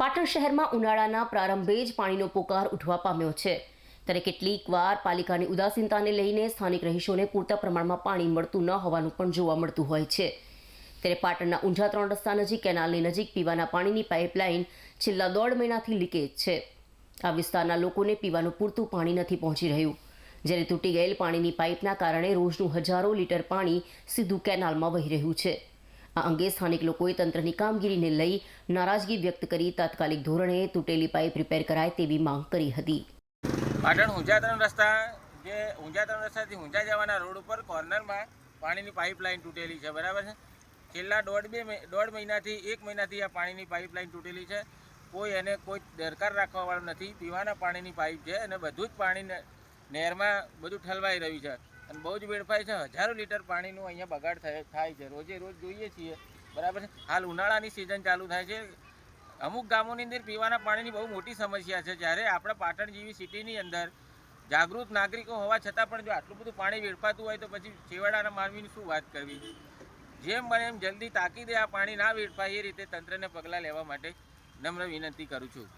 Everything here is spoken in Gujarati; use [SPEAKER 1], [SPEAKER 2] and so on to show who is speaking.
[SPEAKER 1] પાટણ શહેરમાં ઉનાળાના પ્રારંભે જ પાણીનો પોકાર ઉઠવા પામ્યો છે. ત્યારે કેટલીક વાર પાલિકાની ઉદાસીનતાને લઈને સ્થાનિક રહીશોને પૂરતા પ્રમાણમાં પાણી મળતું ન હોવાનું પણ જોવા મળતું હોય છે. ત્યારે પાટણના ઊંઝા ત્રણ રસ્તા નજીક, કેનાલની નજીક પીવાના પાણીની પાઇપલાઇન છેલ્લા દોઢ મહિનાથી લીકેજ છે. આ વિસ્તારના લોકોને પીવાનું પૂરતું પાણી નથી પહોંચી રહ્યું. જ્યારે તૂટી ગયેલ પાણીની પાઇપના કારણે રોજનું હજારો લીટર પાણી સીધું કેનાલમાં વહી રહ્યું છે. આ અંગે સ્થાનિક લોકોએ તંત્રની કામગીરીને લઈ નારાજગી વ્યક્ત કરી તાત્કાલિક ધોરણે તૂટેલી પાઇપ રિપેર કરાય તેવી માંગ કરી હતી.
[SPEAKER 2] પાટણ ઊંઝા ત્રણ રસ્તા જે ઊંઝા ત્રણ રસ્તાથી ઊંઝા જવાના રોડ ઉપર કોર્નરમાં પાણીની પાઇપલાઇન તૂટેલી છે, બરાબર છે? છેલ્લા દોઢ બે દોઢ મહિનાથી, એક મહિનાથી આ પાણીની પાઇપલાઇન તૂટેલી છે. કોઈ એને કોઈ દરકાર રાખવાવાળું નથી. પીવાના પાણીની પાઇપ છે અને બધું જ પાણી નહેરમાં બધું ઠલવાઈ રહ્યું છે. અને બહુ જ વેડફાય છે. હજારો લીટર પાણીનું અહીંયા બગાડ થાય છે. રોજે રોજ જોઈએ છીએ. બરાબર છે? હાલ ઉનાળાની સિઝન ચાલુ થાય છે. અમુક ગામોની અંદર પીવાના પાણીની બહુ મોટી સમસ્યા છે. જ્યારે આપણા પાટણ જેવી સિટીની અંદર જાગૃત નાગરિકો હોવા છતાં પણ જો આટલું બધું પાણી વેડફાતું હોય તો પછી છેવાડાના માનવીની શું વાત કરવી? જેમ બને એમ જલ્દી તાકીદે આ પાણી ના વેડફાય એ રીતે તંત્રને પગલાં લેવા માટે નમ્ર વિનંતી કરું છું.